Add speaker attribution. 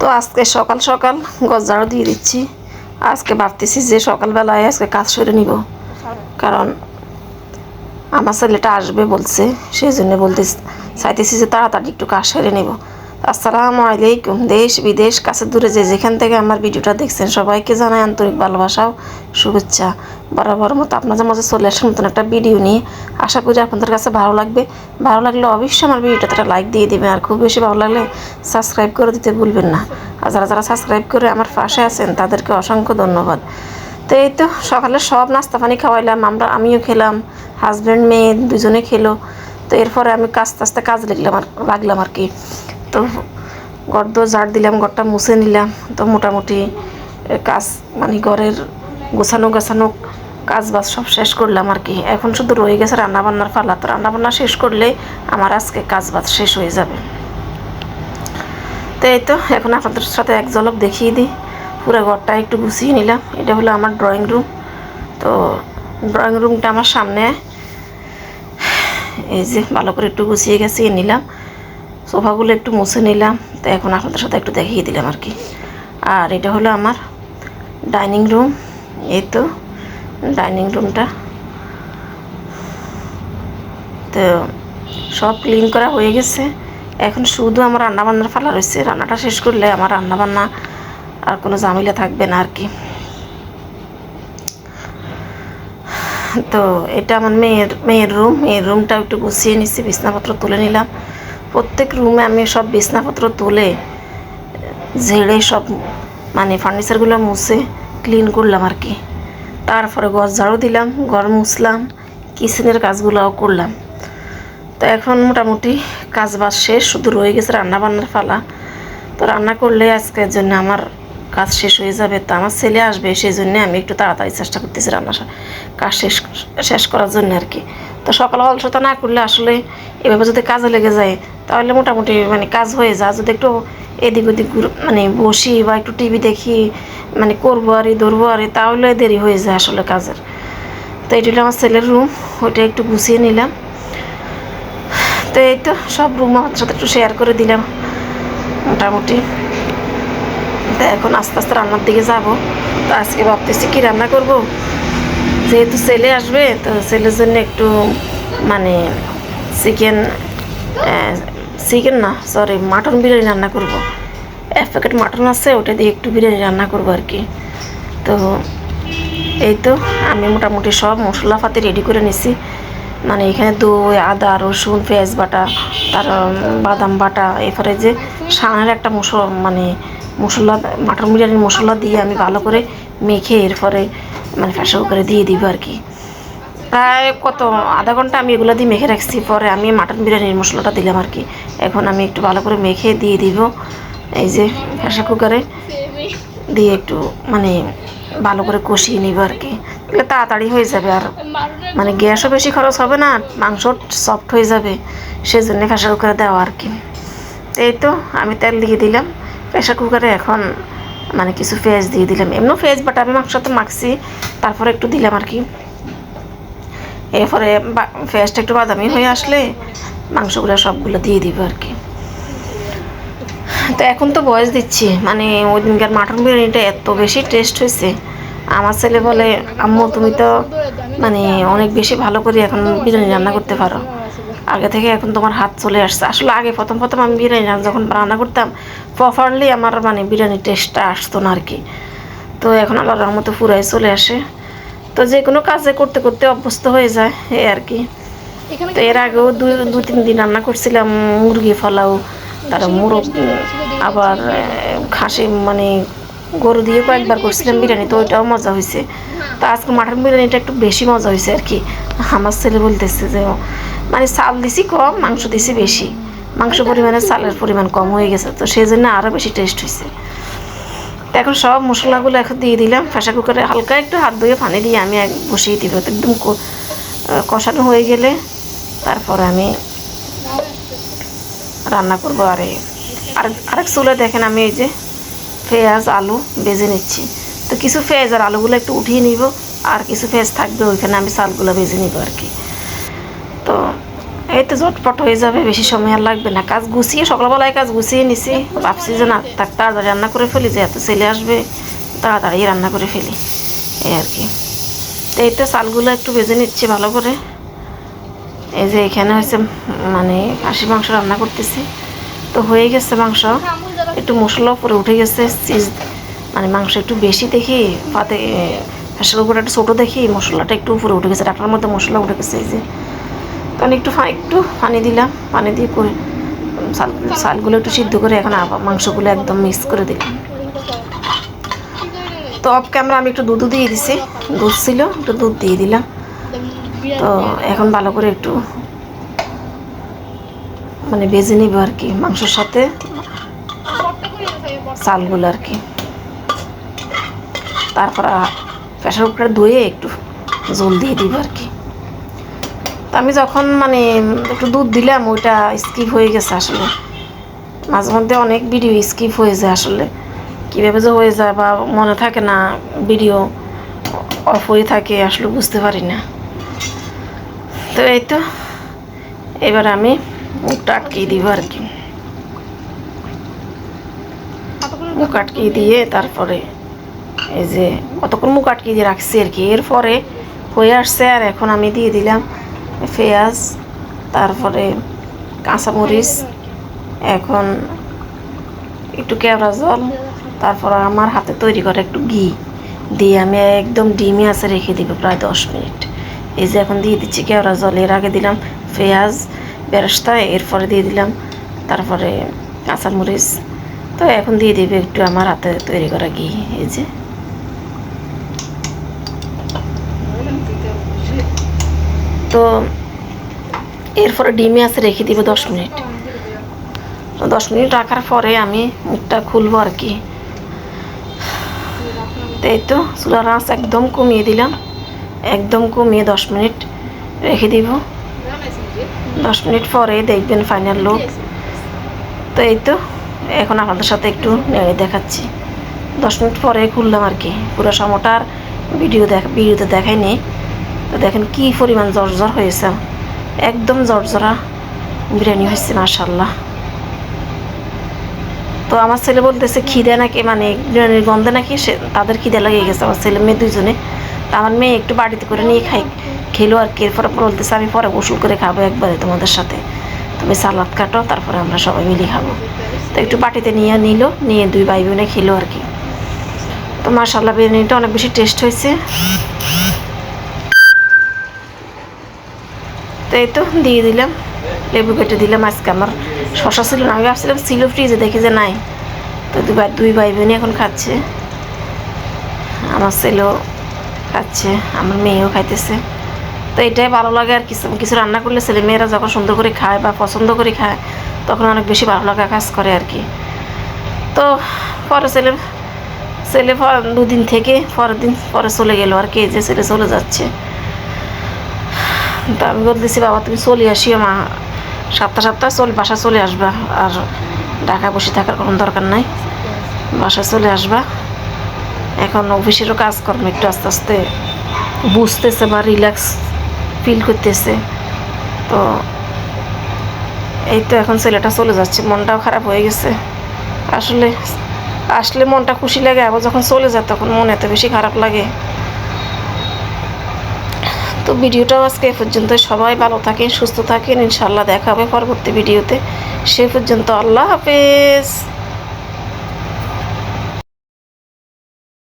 Speaker 1: তো আজকে সকাল সকাল গজাড়ও দিয়ে দিচ্ছি। আজকে ভাবতেছি যে সকালবেলায় আজকে কাজ সেরে নিব। কারণ আমার ছেলেটা আসবে বলছে সেই জন্য বলতে চাইতেছি যে তাড়াতাড়ি একটু কাজ সেরে নিব। আসসালামু আলাইকুম, দেশ বিদেশ কাছে দূরে যে যেখান থেকে আমার ভিডিওটা দেখছেন, সবাইকে জানাই আন্তরিক ভালোবাসাও শুভেচ্ছা। বরাবর মতো আপনাদের মাঝে চলে আসার মতন একটা ভিডিও নিয়ে। আশা করি আপনাদের কাছে ভালো লাগবে। ভালো লাগলে অবশ্যই আমার ভিডিওটাতে একটা লাইক দিয়ে দেবেন আর খুব বেশি ভালো লাগলে সাবস্ক্রাইব করে দিতে ভুলবেন না। আর যারা যারা সাবস্ক্রাইব করে আমার পাশে আছেন, তাদেরকে অসংখ্য ধন্যবাদ। তো এই তো, সকালে সব নাস্তা পানি খাওয়াইলাম, আমরা আমিও খেলাম হাজব্যান্ড মেয়ে দুজনে খেলো। তো এরপরে আমি আস্তে আস্তে কাজ লিখলাম আর লাগলাম আর কি। তো গর্দ ঝাড় দিলাম, ঘরটা মুছে নিলাম। তো মোটামুটি কাজ মানে ঘরের গোছানো গোছানো কাজ বাজ সব শেষ করলাম আর কি। এখন শুধু রয়ে গেছে রান্নাবান্নার পালা। তো রান্নাবান্না শেষ করলে আমার আজকে কাজ বাজ শেষ হয়ে যাবে। তো এই তো, এখন আপনাদের সাথে এক ঝলক দেখিয়ে দিই। পুরো ঘরটা একটু গুছিয়ে নিলাম। এটা হলো আমার ড্রয়িং রুম তো ড্রয়িং রুমটা আমার সামনে। এই যে ভালো করে একটু গুছিয়ে গেছিয়ে নিলাম। সোফাগুলো একটু মুছে নিলাম। তো এখন আপনাদের সাথে একটু দেখিয়ে দিলাম আর কি। আর এটা হলো আমার ডাইনিং রুম এই তো। ডাইনিং রুমটা। তো সব ক্লিন করা হয়ে গেছে। এখন শুধু আমার রান্নাবান্নার ফালা রয়েছে। রান্নাটা শেষ করলে আমার রান্নাবান্না আর কোনো ঝামেলা থাকবে না আর কি। তো এটা আমার মেয়ের মেয়ের রুম। মেয়ের রুমটা একটু গুছিয়ে নিচ্ছি বিছনাপত্র তুলে নিলাম। প্রত্যেক রুমে আমি সব বিছনাপত্র তুলে, ঝেড়ে সব মানে ফার্নিচারগুলো মুছে ক্লিন করলাম আর কি। তারপরে ঘর ঝাড়ু দিলাম, ঘর মুছলাম কিচেনের কাজগুলোও করলাম। তো এখন মোটামুটি কাজ বাজ শেষ, শুধু রয়ে গেছে রান্না বান্নার ফালা তো রান্না করলে আজকের জন্য আমার কাজ শেষ হয়ে যাবে, তো আমার ছেলে আসবে, সেই জন্য আমি একটু তাড়াতাড়ি চেষ্টা করতেছি রান্না কাজ শেষ শেষ করার জন্য আর কি। তো সকালে অলসতা না করলে আসলে এভাবে যদি কাজে লেগে যায়, তাহলে মোটামুটি মানে কাজ হয়ে যায়। যদি একটু এদিক ওদিক মানে বসি বা একটু টিভি দেখি মানে করব আর ধরবো আর তাহলে দেরি হয়ে যায় আসলে কাজের। তো এটি হলো আমার ছেলের রুম ওইটা একটু গুছিয়ে নিলাম। তো এই তো সব রুম আমার সাথে একটু শেয়ার করে দিলাম, মোটামুটি। তো এখন আস্তে আস্তে রান্নার দিকে যাব। তো আজকে ভাবতেছি কি রান্না করব? যেহেতু ছেলে আসবে, তো ছেলের জন্য একটু মানে চিকেন চিকেন না সরি মাটন বিরিয়ানি রান্না করব। এক প্যাকেট মাটন আছে, ওটা দিয়ে একটু বিরিয়ানি রান্না করব আর কি। তো, এই তো, আমি মোটামুটি সব মশলাপাতি রেডি করে নিছি। মানে এখানে দই, আদা, রসুন, পেঁয়াজ বাটা, তার বাদাম বাটা এরপরে যে সানের একটা মশলা মানে মশলা মাটন বিরিয়ানির মশলা দিয়ে আমি ভালো করে মেখে এরপরে মানে প্রেশার কুকারে দিয়ে দিব আর কি। প্রায় কত, আধা ঘণ্টা আমি এগুলো দিয়ে মেখে রাখছি। পরে আমি মাটন বিরিয়ানির মশলাটা দিলাম আর কি। এখন আমি একটু ভালো করে মেখে দিয়ে দিব। এই যে প্রেশার কুকারে দিয়ে একটু মানে ভালো করে কষিয়ে নিব আর কি। তাহলে তাড়াতাড়ি হয়ে যাবে আর মানে গ্যাসও বেশি খরচ হবে না মাংস সফট হয়ে যাবে। সেই জন্য প্রেশার কুকারে দেওয়া আর কি। এই তো আমি তেল দিয়ে দিলাম। প্রেশার কুকারে এখন মানে কিছু পেঁয়াজ দিয়ে দিলাম। এমনি পেঁয়াজ বাটা আমি মাংসতে মাখছি, তারপরে একটু দিলাম আর কি। এরপরে পেঁয়াজটা একটু বাদামি হয়ে আসলে মাংসগুলো সবগুলো দিয়ে দিব আর কি। তো এখন তো বয়স দিচ্ছি মানে ওই দিনকার মাটন বিরিয়ানিটা এত বেশি টেস্ট হয়েছে। আমার ছেলে বলে, আম্মু, তুমি তো মানে অনেক বেশি ভালো করে এখন বিরিয়ানি রান্না করতে পারো। আগে থেকে এখন তোমার হাত চলে আসছে। আসলে আগে প্রথম প্রথম আমি বিরিয়ানি যখন রান্না করতাম প্রপারলি আমার মানে বিরিয়ানি টেস্টটা আসতো না আর কি তো এখন আল্লাহর রহমতে পুরাই চলে আসে। তো যে কোনো কাজে করতে করতে অভ্যস্ত হয়ে যায় এই আর কি তো এর আগেও দুই দু তিন দিন রান্না করছিলাম মুরগি ফলাও তারা মুরগ আবার খাসি মানে গরু দিয়ে কয়েকবার করছিলাম বিরিয়ানি, তো ওইটাও মজা হয়েছে। তো আজকে মাটন বিরিয়ানিটা একটু বেশি মজা হয়েছে আর কি। আমার ছেলে বলতেছে যে মানে চাল দিছি কম, মাংস দিছি বেশি। মাংস পরিমাণে চালের পরিমাণ কম হয়ে গেছে। তো সেই জন্য আরও বেশি টেস্ট হয়েছে। এখন সব মশলাগুলো এখন দিয়ে দিলাম প্রেশার কুকারে হালকা একটু হাত ধুয়ে পানি দিয়ে আমি এক বসিয়ে দিব। একদম কষানো হয়ে গেলে তারপর আমি রান্না করব। আর, আরেক চুলে দেখেন আমি এই যে পেঁয়াজ, আলু বেজে নিচ্ছি। তো কিছু পেঁয়াজ আর আলুগুলো একটু উঠিয়ে নিব, আর কিছু পেঁয়াজ থাকবে ওইখানে আমি চালগুলো বেজে নিব আর কি। তো এই তো ঝটপট হয়ে যাবে, বেশি সময় আর লাগবে না। কাজ গুছিয়ে, সকালবেলায় কাজ গুছিয়ে নিছি। ভাবছি যে না, তার তাড়াতাড়ি রান্না করে ফেলি যে এত ছেলে আসবে, তাড়াতাড়ি রান্না করে ফেলি। এই আর কি। তো এই তো চালগুলো একটু ভেজে নিচ্ছি ভালো করে। এই যে এখানে হচ্ছে মানে খাসি মাংস রান্না করতেছি। তো হয়ে গেছে মাংস। একটু মশলা পরে উঠে গেছে, চিজ মানে মাংস একটু বেশি দেখি, পাতে প্রেশার উপরে একটু ছোটো দেখি, মশলাটা একটু উপরে উঠে গেছে, ডাটার মধ্যে মশলা উঠে গেছে যে। তখন একটু একটু পানি দিলাম, পানি দিয়ে করে চাল চালগুলো একটু সিদ্ধ করে এখন আবার মাংসগুলো একদম মিক্স করে দিলাম। তো অফ ক্যামেরা আমি একটু দুধ দিয়ে দিছি, দুধ ছিল, একটু দুধ দিয়ে দিলাম। তো এখন ভালো করে একটু মানে ভেজে নিব আর কি, মাংসের সাথে চালগুলো আর কি। তারপর প্রেশার কুকার ধুয়ে একটু জল দিয়ে দিব আর কি। তো আমি যখন মানে একটু দুধ দিলাম, ওইটা স্কিপ হয়ে গেছে আসলে। মাঝে মধ্যে অনেক ভিডিও স্কিপ হয়ে যায় আসলে। কীভাবে যে হয়ে যায় বা মনে থাকে না ভিডিও অফ হয়ে থাকে, আসলে বুঝতে পারি না। তো এই তো, এবার আমি মুখটা আটকিয়ে দিব আর কি। মুখ আটকিয়ে দিয়ে তারপরে এই যে কতক্ষণ মুখ আটকিয়ে দিয়ে রাখছি আর কি। এরপরে হয়ে আসছে আর এখন আমি দিয়ে দিলাম পেঁয়াজ, তারপরে কাঁচামরিচ, এখন একটু কেওড়া জল, তারপর আমার হাতে তৈরি করা একটু ঘি দিয়ে আমি একদম ডিমে আছে রেখে দিব প্রায় দশ মিনিট। এই যে এখন দিয়ে দিচ্ছি কেওড়া জল, এর আগে দিলাম পেঁয়াজ বেরেস্তা, এরপরে দিয়ে দিলাম। তারপরে কাঁচামরিচ তো এখন দিয়ে দিবে একটু আমার হাতে তৈরি করা ঘি, এই যে। তো এরপরে ডিমে আছে, রেখে দিব দশ মিনিট। দশ মিনিট রাখার পরে আমি মুখটা খুলবো আর কি। তো এই তো, চুলার আঁচ একদম কমিয়ে দিলাম। একদম কমিয়ে দশ মিনিট রেখে দিব। দশ মিনিট পরে দেখবেন ফাইনাল লুক তো এই তো, এখন আপনাদের সাথে একটু নেড়ে দেখাচ্ছি। দশ মিনিট পরে খুললাম আর কি, পুরো সমটার ভিডিও দেখ ভিডিওতে দেখাইনি। তো দেখেন কি পরিমাণ জর্জর হয়েছে। একদম জর্জরা বিরিয়ানি হয়েছে মাশাল্লাহ তো আমার ছেলে বলতেছে খিদে নাকি মানে বিরিয়ানির গন্ধে নাকি সে, তাদের খিদে লাগিয়ে গেছে। আমার ছেলে মেয়ে দুজনে আমার মেয়ে একটু বাড়িতে করে নিয়ে খাই। খেলো আর কি, এরপরে বলতেছে, আমি পরে গোসল করে খাব একবারে তোমাদের সাথে। তুমি সালাদ কাটো, তারপরে আমরা সবাই মিলে খাব। তো একটু বাটিতে নিয়ে নিল, নিয়ে দুই ভাই বোনে খেলো আর কি। তো মাশাল্লাহ বিরিয়ানিটা অনেক বেশি টেস্ট হয়েছে। তো এই তো, দিয়ে দিলাম। লেবু কেটে দিলাম আজকে আমার। শশা ছিল না, আমি ভাবছিলাম ছিল ফ্রিজে, দেখি যে নাই। তো দুই ভাই দুই ভাই বোনই এখন খাচ্ছে। আমার ছেলেও খাচ্ছে, আমার মেয়েও খাইতেছে। তো এটাই ভালো লাগে আর কিছু কিছু রান্না করলে ছেলে মেয়েরা যখন সুন্দর করে খায় বা পছন্দ করে খায়, তখন অনেক বেশি ভালো লাগা কাজ করে আর কি। তো পরে ছেলে ছেলে দুদিন থেকে পরের দিন পরে চলে গেলো আর কি যে ছেলে চলে যাচ্ছে। তা আমি বলতেছি, বাবা, তুমি চলে আসিও মা। সাতটা সাতটা চল বাসা চলে আসবা। আর ঢাকায় বসে থাকার কোনো দরকার নাই। বাসা চলে আসবা। এখন অফিসেরও কাজকর্ম একটু আস্তে আস্তে বুঝতেছে বা রিল্যাক্স ফিল করতেছে। তো এই তো এখন ছেলেটা চলে যাচ্ছে, মনটাও খারাপ হয়ে গেছে। আসলে আসলে মনটা খুশি লাগে, আবার যখন চলে যায় তখন মন এত বেশি খারাপ লাগে। তো ভিডিওটাও আজকে এ পর্যন্ত, সবাই ভালো থাকেন, সুস্থ থাকেন ইনশাল্লাহ দেখা হবে পরবর্তী ভিডিওতে। সে পর্যন্ত আল্লাহ হাফেজ।